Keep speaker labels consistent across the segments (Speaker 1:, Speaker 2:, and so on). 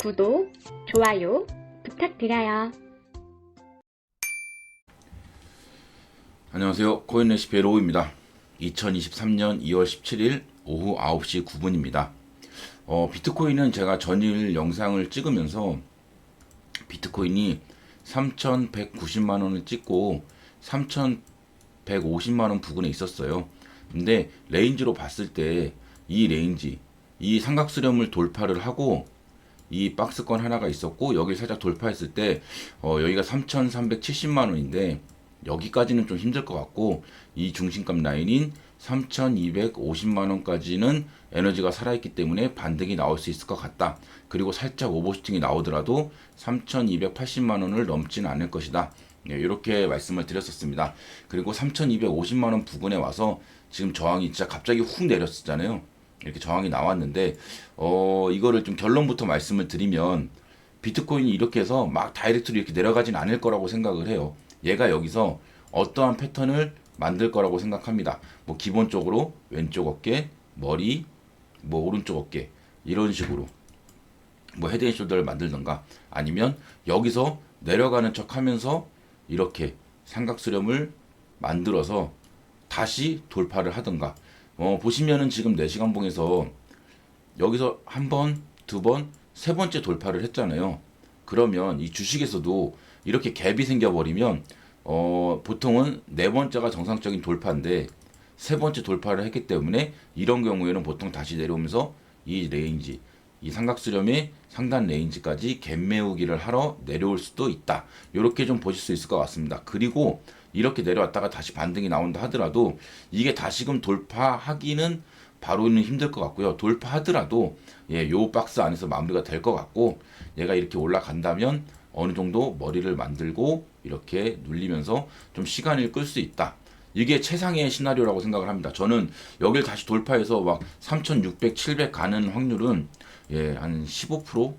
Speaker 1: 구독, 좋아요 부탁드려요.
Speaker 2: 안녕하세요. 코인 레시피의 로우입니다. 2023년 2월 17일 오후 9시 9분입니다. 어, 비트코인은 제가 전일 영상을 찍으면서 비트코인이 3,190만 원을 찍고 3,150만 원 부근에 있었어요. 근데 레인지로 봤을 때 이 레인지, 이 삼각수렴을 돌파를 하고 이 박스권 하나가 있었고 여기 살짝 돌파했을 때 어, 여기가 3,370만 원인데 여기까지는 좀 힘들 것 같고 이 중심값 라인인 3,250만 원까지는 에너지가 살아있기 때문에 반등이 나올 수 있을 것 같다. 그리고 살짝 오버슈팅이 나오더라도 3,280만 원을 넘지는 않을 것이다. 네, 이렇게 말씀을 드렸었습니다. 그리고 3,250만 원 부근에 와서 지금 저항이 진짜 갑자기 훅 내렸었잖아요. 이렇게 저항이 나왔는데 어 이거를 좀 결론부터 말씀을 드리면 비트코인이 이렇게 해서 막 다이렉트로 이렇게 내려가진 않을 거라고 생각을 해요. 얘가 여기서 어떠한 패턴을 만들 거라고 생각합니다. 뭐 기본적으로 왼쪽 어깨, 머리, 뭐 오른쪽 어깨 이런 식으로 뭐 헤드 앤 숄더를 만들던가 아니면 여기서 내려가는 척 하면서 이렇게 삼각수렴을 만들어서 다시 돌파를 하던가 어, 보시면은 지금 4시간 봉에서 여기서 한 번, 두 번, 세 번째 돌파를 했잖아요. 그러면 이 주식에서도 이렇게 갭이 생겨버리면 어, 보통은 네 번째가 정상적인 돌파인데 세 번째 돌파를 했기 때문에 이런 경우에는 보통 다시 내려오면서 이 레인지, 이 삼각수렴의 상단 레인지까지 갭 메우기를 하러 내려올 수도 있다. 이렇게 좀 보실 수 있을 것 같습니다. 그리고 이렇게 내려왔다가 다시 반등이 나온다 하더라도 이게 다시금 돌파하기는 바로는 힘들 것 같고요. 돌파하더라도 예, 요 박스 안에서 마무리가 될 것 같고 얘가 이렇게 올라간다면 어느 정도 머리를 만들고 이렇게 눌리면서 좀 시간을 끌 수 있다. 이게 최상의 시나리오라고 생각을 합니다. 저는 여길 다시 돌파해서 막 3,600, 700 가는 확률은 예, 한 15%, 10%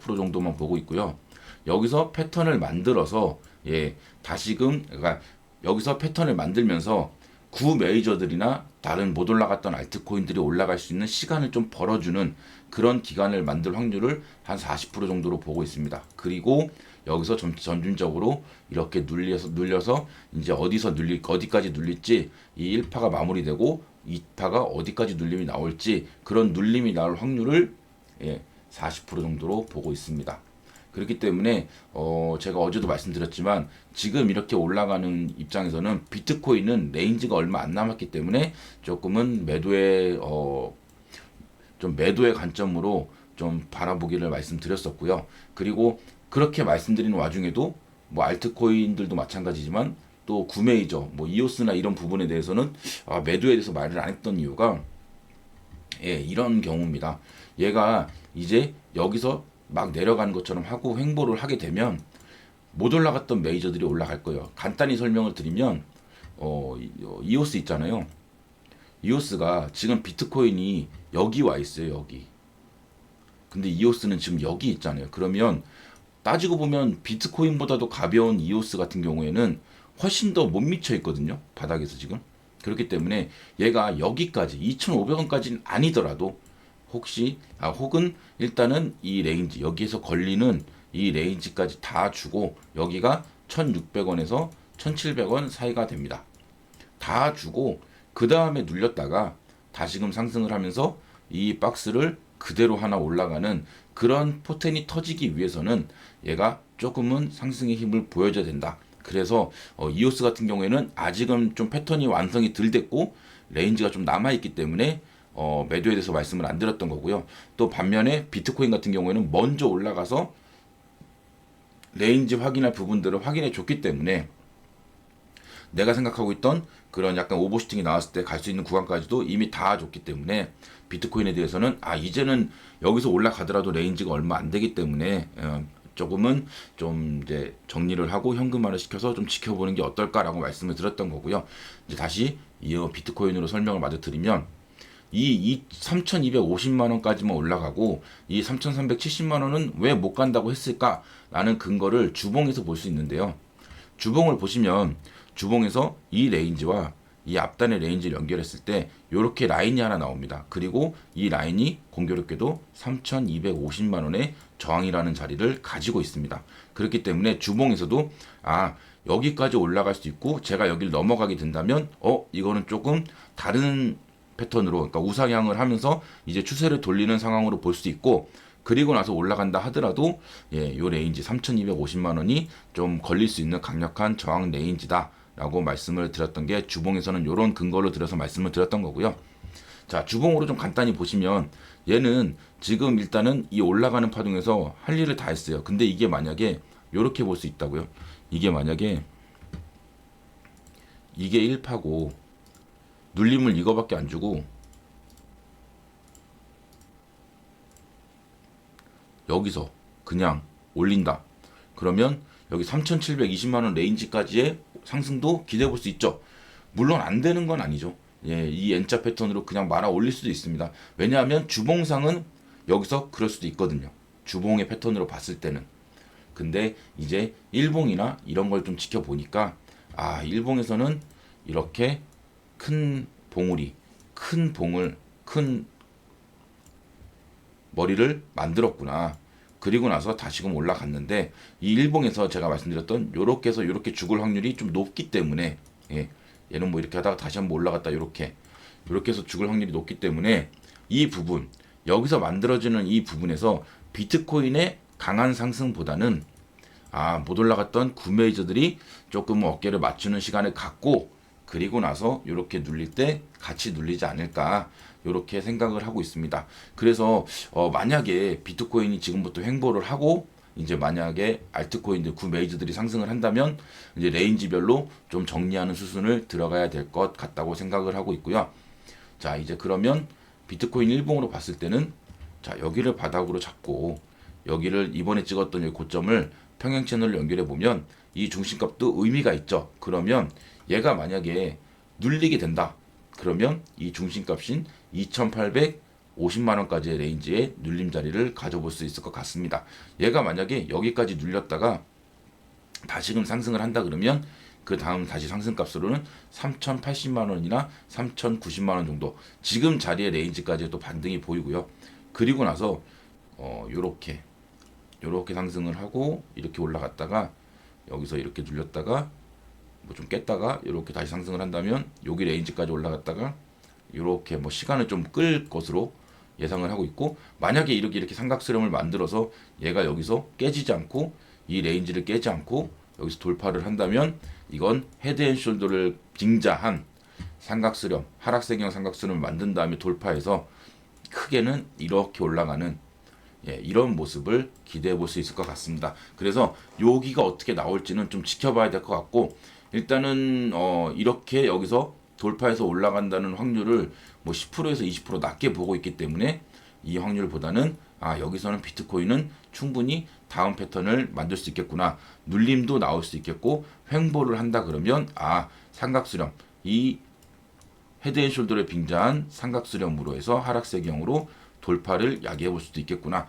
Speaker 2: 15% 정도만 보고 있고요. 여기서 패턴을 만들어서 예, 다시금 그러니까 여기서 패턴을 만들면서 구 메이저들이나 다른 못 올라갔던 알트코인들이 올라갈 수 있는 시간을 좀 벌어주는 그런 기간을 만들 확률을 한 40% 정도로 보고 있습니다. 그리고 여기서 점, 점진적으로 이렇게 눌려서 눌려서 이제 어디서 눌릴 어디까지 눌릴지 이 1파가 마무리되고 2파가 어디까지 눌림이 나올지 그런 눌림이 나올 확률을 예, 40% 정도로 보고 있습니다. 그렇기 때문에 어 제가 어제도 말씀드렸지만 지금 이렇게 올라가는 입장에서는 비트코인은 레인지가 얼마 안 남았기 때문에 조금은 매도의 어좀 매도의 관점으로 좀 바라보기를 말씀드렸었고요. 그리고 그렇게 말씀드리는 와중에도 뭐 알트코인들도 마찬가지지만 또 구매이죠. 뭐 이오스나 이런 부분에 대해서는 아, 매도에 대해서 말을 안 했던 이유가 예, 이런 경우입니다. 얘가 이제 여기서 막 내려가는 것처럼 하고 횡보를 하게 되면 못 올라갔던 메이저들이 올라갈 거예요. 간단히 설명을 드리면 어, 이- 어, 이오스 있잖아요. 이오스가 지금 비트코인이 여기 와 있어요. 여기. 근데 이오스는 지금 여기 있잖아요. 그러면 따지고 보면 비트코인보다도 가벼운 이오스 같은 경우에는 훨씬 더 못 미쳐 있거든요. 바닥에서 지금. 그렇기 때문에 얘가 여기까지 2,500원까지는 아니더라도 혹시 아 혹은 일단은 이 레인지 여기에서 걸리는 이 레인지까지 다 주고 여기가 1,600원에서 1,700원 사이가 됩니다. 다 주고 그 다음에 눌렸다가 다시금 상승을 하면서 이 박스를 그대로 하나 올라가는 그런 포텐이 터지기 위해서는 얘가 조금은 상승의 힘을 보여줘야 된다. 그래서 어, 이오스 같은 경우에는 아직은 좀 패턴이 완성이 덜 됐고 레인지가 좀 남아 있기 때문에 어, 매도에 대해서 말씀을 안 드렸던 거고요. 또 반면에 비트코인 같은 경우에는 먼저 올라가서 레인지 확인할 부분들을 확인해 줬기 때문에 내가 생각하고 있던 그런 약간 오버슈팅이 나왔을 때 갈 수 있는 구간까지도 이미 다 줬기 때문에 비트코인에 대해서는 아 이제는 여기서 올라가더라도 레인지가 얼마 안 되기 때문에 어, 조금은 좀 이제 정리를 하고 현금화를 시켜서 좀 지켜보는 게 어떨까라고 말씀을 드렸던 거고요. 이제 다시 이 비트코인으로 설명을 마저 드리면 이 3,250만 원까지만 올라가고 이 3,370만 원은 왜 못 간다고 했을까라는 근거를 주봉에서 볼 수 있는데요. 주봉을 보시면 주봉에서 이 레인지와 이 앞단의 레인지를 연결했을 때 이렇게 라인이 하나 나옵니다. 그리고 이 라인이 공교롭게도 3,250만 원의 저항이라는 자리를 가지고 있습니다. 그렇기 때문에 주봉에서도 아 여기까지 올라갈 수 있고 제가 여기를 넘어가게 된다면 어 이거는 조금 다른 패턴으로 그러니까 우상향을 하면서 이제 추세를 돌리는 상황으로 볼 수 있고 그리고 나서 올라간다 하더라도 예, 요 레인지 3,250만 원이 좀 걸릴 수 있는 강력한 저항 레인지다 라고 말씀을 드렸던 게 주봉에서는 요런 근거를 들어서 말씀을 드렸던 거고요. 자, 주봉으로 좀 간단히 보시면 얘는 지금 일단은 이 올라가는 파동에서 할 일을 다 했어요. 근데 이게 만약에 요렇게 볼 수 있다고요. 이게 만약에 이게 1파고 눌림을 이거밖에 안 주고 여기서 그냥 올린다. 그러면 여기 3,720만 원 레인지까지의 상승도 기대해 볼 수 있죠. 물론 안 되는 건 아니죠. 예, 이 N자 패턴으로 그냥 말아 올릴 수도 있습니다. 왜냐하면 주봉상은 여기서 그럴 수도 있거든요. 주봉의 패턴으로 봤을 때는. 근데 이제 일봉이나 이런 걸 좀 지켜보니까 아, 일봉에서는 이렇게 큰 봉우리, 큰 봉을, 큰 머리를 만들었구나. 그리고 나서 다시금 올라갔는데 이 일봉에서 제가 말씀드렸던 요렇게 해서 요렇게 죽을 확률이 좀 높기 때문에 예, 얘는 뭐 이렇게 하다가 다시 한번 올라갔다 요렇게 요렇게 해서 죽을 확률이 높기 때문에 이 부분 여기서 만들어지는 이 부분에서 비트코인의 강한 상승보다는 아, 못 올라갔던 구매이저들이 조금 어깨를 맞추는 시간을 갖고 그리고 나서 이렇게 눌릴 때 같이 눌리지 않을까 이렇게 생각을 하고 있습니다. 그래서 어, 만약에 비트코인이 지금부터 횡보를 하고 이제 만약에 알트코인들 구메이저들이 상승을 한다면 이제 레인지별로 좀 정리하는 수순을 들어가야 될 것 같다고 생각을 하고 있고요. 자 이제 그러면 비트코인 일봉으로 봤을 때는 자 여기를 바닥으로 잡고 여기를 이번에 찍었던 이 고점을 평행 채널로 연결해 보면 이 중심값도 의미가 있죠. 그러면 얘가 만약에 눌리게 된다. 그러면 이 중심값인 2,850만 원까지의 레인지의 눌림 자리를 가져볼 수 있을 것 같습니다. 얘가 만약에 여기까지 눌렸다가 다시금 상승을 한다 그러면 그 다음 다시 상승값으로는 3,080만 원이나 3,090만 원 정도 지금 자리의 레인지까지 또 반등이 보이고요. 그리고 나서 어 요렇게 요렇게 상승을 하고 이렇게 올라갔다가 여기서 이렇게 눌렸다가 뭐 좀 깼다가 이렇게 다시 상승을 한다면 여기 레인지까지 올라갔다가 이렇게 뭐 시간을 좀 끌 것으로 예상을 하고 있고 만약에 이렇게 이렇게 삼각수렴을 만들어서 얘가 여기서 깨지지 않고 이 레인지를 깨지 않고 여기서 돌파를 한다면 이건 헤드앤숄더를 빙자한 삼각수렴 하락세경 삼각수렴을 만든 다음에 돌파해서 크게는 이렇게 올라가는 예, 이런 모습을 기대해 볼 수 있을 것 같습니다. 그래서 여기가 어떻게 나올지는 좀 지켜봐야 될 것 같고 일단은 어, 이렇게 여기서 돌파해서 올라간다는 확률을 뭐 10%에서 20% 낮게 보고 있기 때문에 이 확률보다는 아 여기서는 비트코인은 충분히 다음 패턴을 만들 수 있겠구나 눌림도 나올 수 있겠고 횡보를 한다 그러면 아 삼각수렴 이 헤드앤숄더를 빙자한 삼각수렴으로 해서 하락세경으로 돌파를 야기해 볼 수도 있겠구나.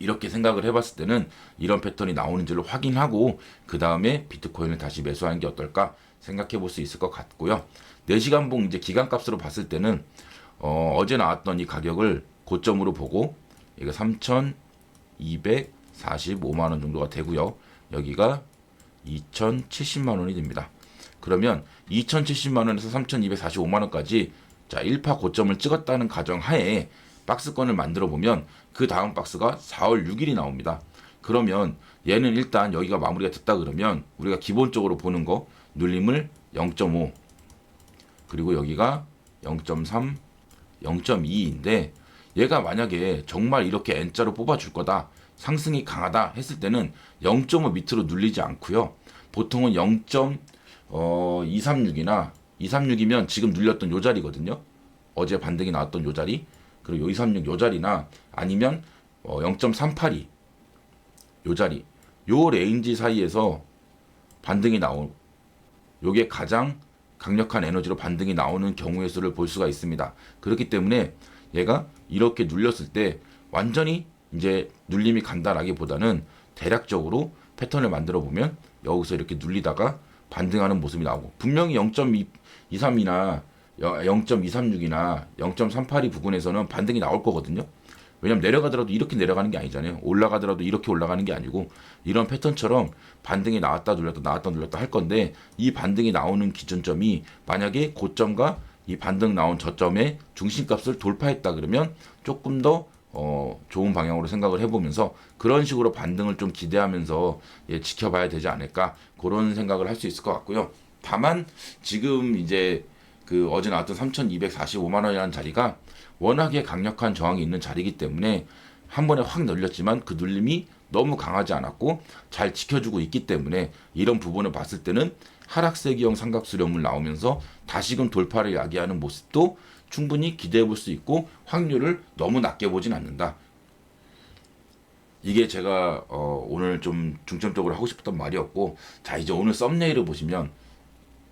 Speaker 2: 이렇게 생각을 해봤을 때는 이런 패턴이 나오는지를 확인하고 그 다음에 비트코인을 다시 매수하는 게 어떨까 생각해 볼 수 있을 것 같고요. 4시간 봉 이제 기간값으로 봤을 때는 어, 어제 나왔던 이 가격을 고점으로 보고 이거 3,245만 원 정도가 되고요. 여기가 2,070만 원이 됩니다. 그러면 2,070만 원에서 3,245만 원까지 자 1파 고점을 찍었다는 가정 하에 박스권을 만들어 보면 그 다음 박스가 4월 6일이 나옵니다. 그러면 얘는 일단 여기가 마무리가 됐다 그러면 우리가 기본적으로 보는 거 눌림을 0.5 그리고 여기가 0.3 0.2인데 얘가 만약에 정말 이렇게 N자로 뽑아줄 거다 상승이 강하다 했을 때는 0.5 밑으로 눌리지 않고요. 보통은 0.236이나 236이면 지금 눌렸던 요 자리거든요. 어제 반등이 나왔던 요 자리 그리고 요236 요 자리나 아니면 어 0.382 요 자리 요 레인지 사이에서 반등이 나오 요게 가장 강력한 에너지로 반등이 나오는 경우의 수를 볼 수가 있습니다. 그렇기 때문에 얘가 이렇게 눌렸을 때 완전히 이제 눌림이 간다라기보다는 대략적으로 패턴을 만들어 보면 여기서 이렇게 눌리다가 반등하는 모습이 나오고 분명히 0.23이나 0.236이나 0.382 부근에서는 반등이 나올 거거든요. 왜냐면 내려가더라도 이렇게 내려가는 게 아니잖아요. 올라가더라도 이렇게 올라가는 게 아니고 이런 패턴처럼 반등이 나왔다 눌렸다 나왔다 눌렸다 할 건데 이 반등이 나오는 기준점이 만약에 고점과 이 반등 나온 저점의 중심값을 돌파했다 그러면 조금 더 어, 좋은 방향으로 생각을 해보면서 그런 식으로 반등을 좀 기대하면서 예, 지켜봐야 되지 않을까 그런 생각을 할 수 있을 것 같고요. 다만 지금 이제 그 어제 나왔던 3,245만 원이라는 자리가 워낙에 강력한 저항이 있는 자리이기 때문에 한 번에 확 눌렸지만 그 눌림이 너무 강하지 않았고 잘 지켜주고 있기 때문에 이런 부분을 봤을 때는 하락세기형 삼각수렴을 나오면서 다시금 돌파를 야기하는 모습도 충분히 기대해 볼 수 있고 확률을 너무 낮게 보진 않는다. 이게 제가 어, 오늘 좀 중점적으로 하고 싶었던 말이었고 자 이제 오늘 썸네일을 보시면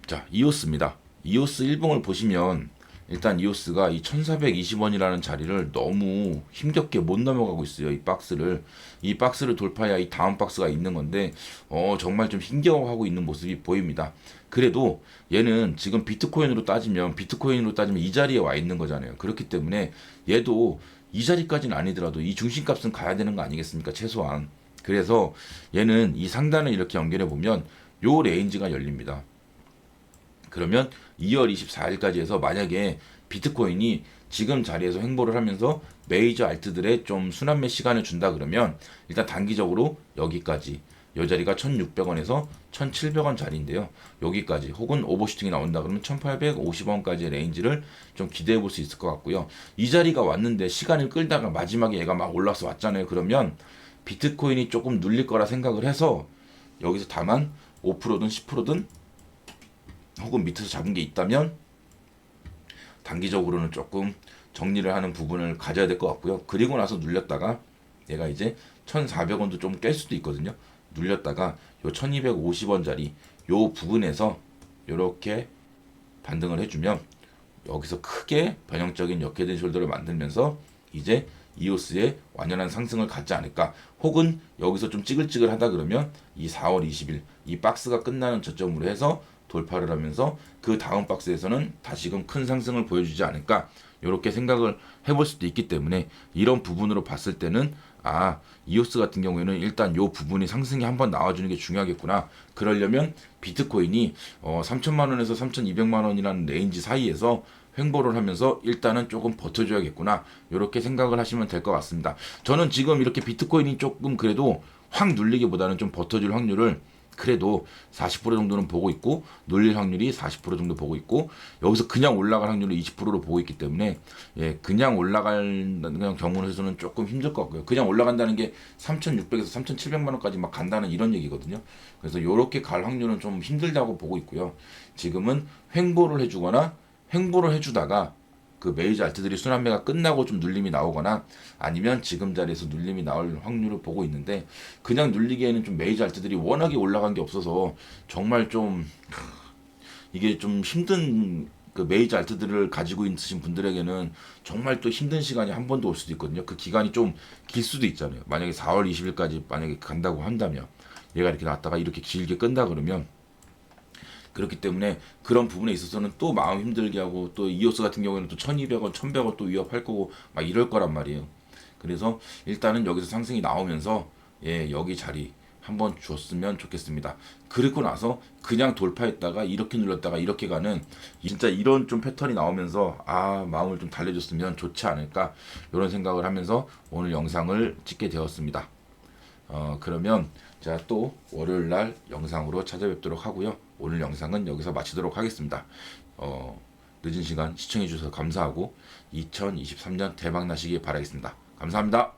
Speaker 2: 자 이오스입니다. 이오스 일봉을 보시면 일단 이오스가 이 1420원이라는 자리를 너무 힘겹게 못 넘어가고 있어요. 이 박스를 이 박스를 돌파해야 이 다음 박스가 있는 건데 어 정말 좀 힘겨워하고 있는 모습이 보입니다. 그래도 얘는 지금 비트코인으로 따지면 비트코인으로 따지면 이 자리에 와 있는 거잖아요. 그렇기 때문에 얘도 이 자리까지는 아니더라도 이 중심값은 가야 되는 거 아니겠습니까? 최소한. 그래서 얘는 이 상단을 이렇게 연결해 보면 요 레인지가 열립니다. 그러면 2월 24일까지 해서 만약에 비트코인이 지금 자리에서 횡보를 하면서 메이저 알트들의 좀 순환매 시간을 준다 그러면 일단 단기적으로 여기까지 요 자리가 1,600원에서 1,700원 자리인데요. 여기까지 혹은 오버슈팅이 나온다 그러면 1,850원까지의 레인지를 좀 기대해 볼 수 있을 것 같고요. 이 자리가 왔는데 시간을 끌다가 마지막에 얘가 막 올라서 왔잖아요. 그러면 비트코인이 조금 눌릴 거라 생각을 해서 여기서 다만 5%든 10%든 혹은 밑에서 잡은 게 있다면 단기적으로는 조금 정리를 하는 부분을 가져야 될 것 같고요. 그리고 나서 눌렸다가 얘가 이제 1,400원도 좀 깰 수도 있거든요. 눌렸다가 요 1,250원짜리 요 부분에서 이렇게 반등을 해주면 여기서 크게 변형적인 역회된 숄더를 만들면서 이제 이오스의 완연한 상승을 갖지 않을까 혹은 여기서 좀 찌글찌글하다 그러면 이 4월 20일 이 박스가 끝나는 저점으로 해서 돌파를 하면서 그 다음 박스에서는 다시금 큰 상승을 보여주지 않을까 이렇게 생각을 해볼 수도 있기 때문에 이런 부분으로 봤을 때는 아 이오스 같은 경우에는 일단 요 부분이 상승이 한번 나와주는 게 중요하겠구나. 그러려면 비트코인이 어 3천만 원에서 3,200만 원이라는 레인지 사이에서 횡보를 하면서 일단은 조금 버텨줘야겠구나. 이렇게 생각을 하시면 될 것 같습니다. 저는 지금 이렇게 비트코인이 조금 그래도 확 눌리기보다는 좀 버텨줄 확률을 그래도 40% 정도는 보고 있고 눌릴 확률이 40% 정도 보고 있고 여기서 그냥 올라갈 확률을 20%로 보고 있기 때문에 예 그냥 올라가는 경우에서는 조금 힘들 것 같고요. 그냥 올라간다는 게 3,600에서 3,700만 원까지 막 간다는 이런 얘기거든요. 그래서 요렇게 갈 확률은 좀 힘들다고 보고 있고요. 지금은 횡보를 해주거나 횡보를 해주다가 그 메이저 알트들이 순환매가 끝나고 좀 눌림이 나오거나 아니면 지금 자리에서 눌림이 나올 확률을 보고 있는데 그냥 눌리기에는 좀 메이저 알트들이 워낙에 올라간 게 없어서 정말 좀 이게 좀 힘든 그 메이저 알트들을 가지고 있으신 분들에게는 정말 또 힘든 시간이 한번더올 수도 있거든요. 그 기간이 좀 길 수도 있잖아요. 만약에 4월 20일까지 만약에 간다고 한다면 얘가 이렇게 나왔다가 이렇게 길게 끈다 그러면 그렇기 때문에 그런 부분에 있어서는 또 마음 힘들게 하고 또 이오스 같은 경우에는 또 1200원, 1100원 또 위협할 거고 막 이럴 거란 말이에요. 그래서 일단은 여기서 상승이 나오면서 예, 여기 자리 한번 줬으면 좋겠습니다. 그리고 나서 그냥 돌파했다가 이렇게 눌렀다가 이렇게 가는 진짜 이런 좀 패턴이 나오면서 아 마음을 좀 달래줬으면 좋지 않을까 이런 생각을 하면서 오늘 영상을 찍게 되었습니다. 어 그러면 자, 또 월요일 날 영상으로 찾아뵙도록 하고요. 오늘 영상은 여기서 마치도록 하겠습니다. 어, 늦은 시간 시청해 주셔서 감사하고 2023년 대박 나시길 바라겠습니다. 감사합니다.